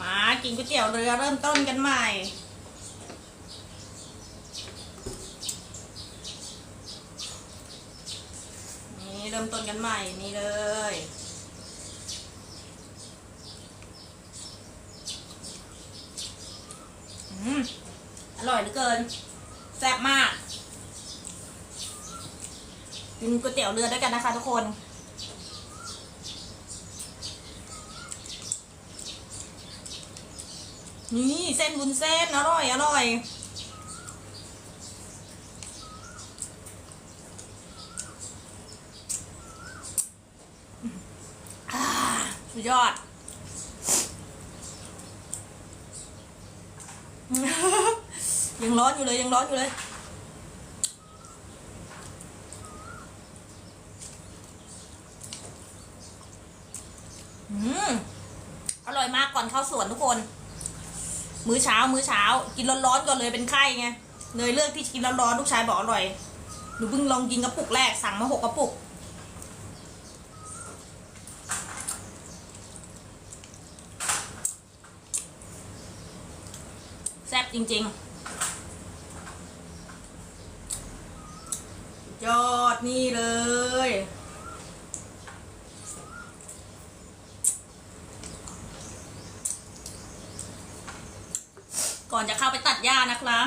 มากินก๋วยเตี๋ยวเรือเริ่มต้นกันใหม่ นี่เริ่มต้นกันใหม่นี่เลยอืมอร่อยเหลือเกิน แซ่บมาก กินก๋วยเตี๋ยวเรือด้วยกันนะคะทุกคน นี่เส้นวุ้นเส้นอร่อยอร่อยอสุดยอด ยังร้อนอยู่เลยยังร้อนอยู่เลยอืมอร่อยมากก่อนเข้าสวนทุกคน มื้อเช้า มื้อเช้า กินร้อนๆก่อนเลยเป็นไข้ไงเลยเลือกที่กินร้อนๆลูกชายบอกอร่อยหนูเพิ่งลองกินกระปุกแรกสั่งมาหกกระปุกแซ่บจริงๆยอดนี่เลย ก่อนจะเข้าไปตัดหญ้านะคะ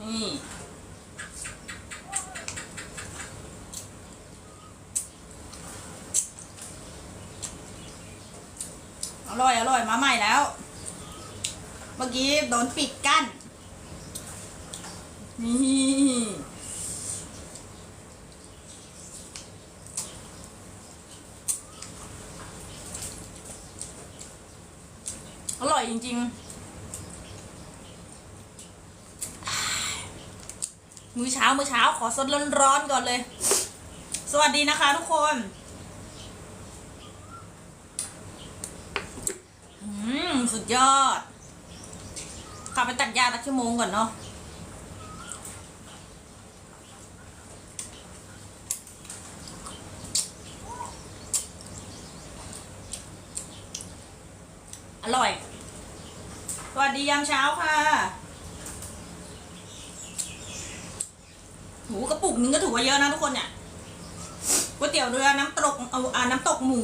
นี่อร่อยอร่อยมาใหม่แล้ว เมื่อกี้โดนปิดกั้นนี่ อร่อย จริง ๆ มื้อเช้ามื้อเช้าขอสดร้อนๆก่อนเลย สวัสดีนะคะทุกคนอืมสุดยอดขับไปตัดหญ้าสักชั่วโมงก่อนเนาะอร่อย วัสดียามเช้าค่ะ หูกระปุกนึงก็ถือว่าเยอะนะทุกคนเนี่ยก๋วยเตี๋ยวเรือน้ำตกเอาอ่าน้ำตกหมู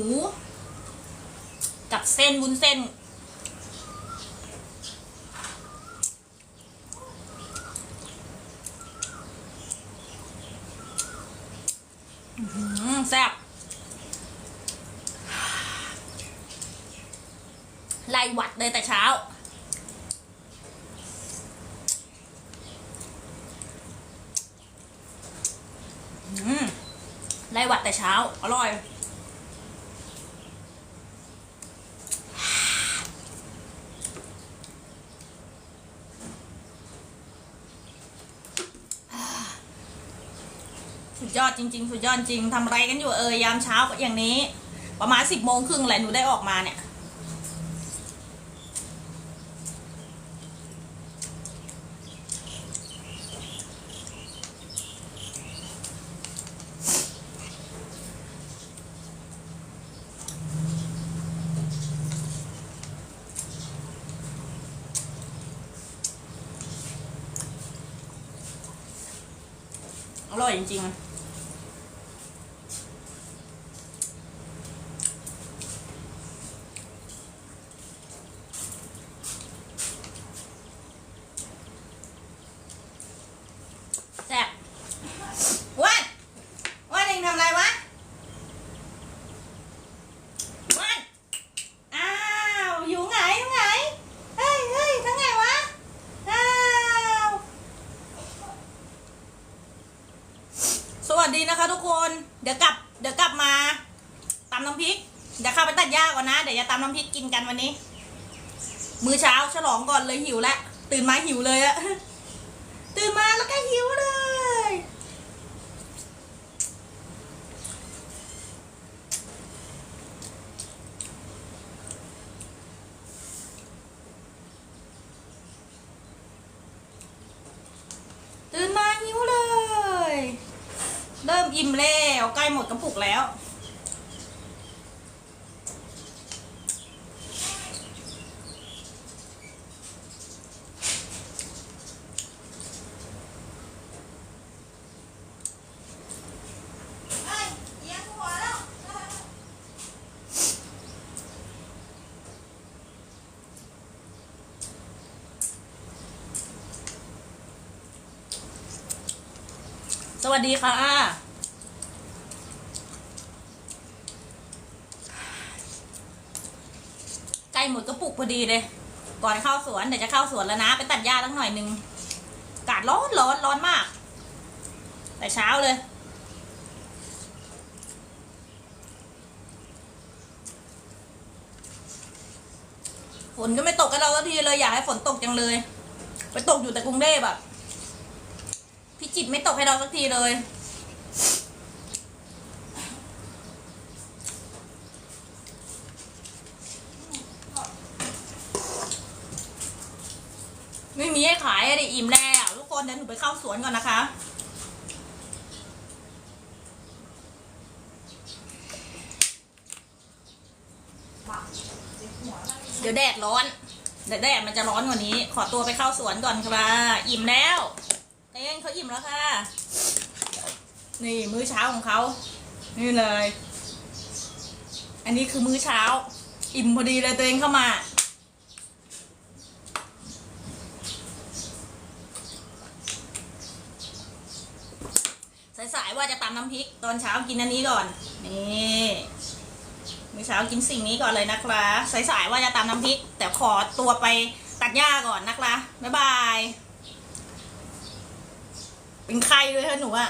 กับเส้นวุ้นเส้น แซ่บไล่หวัดเลยแต่เช้า อืมไล่หวัด แต่เช้า อร่อย สุดยอดจริง ๆ สุดยอดจริงทำอะไรกันอยู่เอ่ยยามเช้าอย่างนี้ ประมาณสิบโมงครึ่งแหละหนูได้ออกมาเนี่ย อร่อยจริงๆ แซ่บว้านว้านเองทำอะไรวะว้านอ้าว อยู่ไหนอยู่ไหน เฮ้ยเฮ้ยทั้งไงวะ อ้าว สวัสดีนะคะทุกคน เดี๋ยวกลับ เดี๋ยวกลับมาตำน้ำพริก เดี๋ยวเข้าไปตัดหญ้าก่อนนะ เดี๋ยวจะตำน้ำพริกกินกันวันนี้ มื้อเช้าฉลองก่อนเลยหิวแล้วตื่นมาหิวเลยอะตื่นมาแล้วก็หิวเลย ตื่นมาหิวเลย เริ่ม อิ่มแล้วใกล้หมดกระปุกแล้ว สวัสดีค่ะ ใกล้ หมดกระปุกพอดีเลย ก่อนเข้าสวนเดี๋ยวจะเข้าสวนแล้วนะ ไปตัดหญ้าตั้งหน่อยหนึ่งอากาศร้อนร้อนร้อนมาก แต่เช้าเลยฝนก็ไม่ตกกันเราสักทีเลยอยากให้ฝนตกจังเลย ไปตกอยู่แต่กรุงเทพแบบพิจิตไม่ตกให้เราสักทีเลย ไม่มีให้ขายอะดิอิ่มแล้วทุกคนเดี๋ยวหนูไปเข้าสวนก่อนนะคะเดี๋ยวแดดร้อนเดี๋ยวแดดมันจะร้อนกว่านี้ ขอตัวไปเข้าสวนก่อนค่ะอิ่มแล้วเองเขาอิ่มแล้วค่ะ นี่มื้อเช้าของเขานี่เลย อันนี้คือมื้อเช้า อิ่มพอดีเลยตัวเองเข้ามา สายๆว่าจะตำ น้ำพริก ตอนเช้ากินอันนี้ก่อน นี่มื้อเช้ากินสิ่งนี้ก่อนเลยนะคะสายๆว่าจะตามน้ำพริก แต่ขอตัวไปตัดหญ้าก่อนนะคะบ๊ายบาย เป็นใครเลยค่ะหนูอะ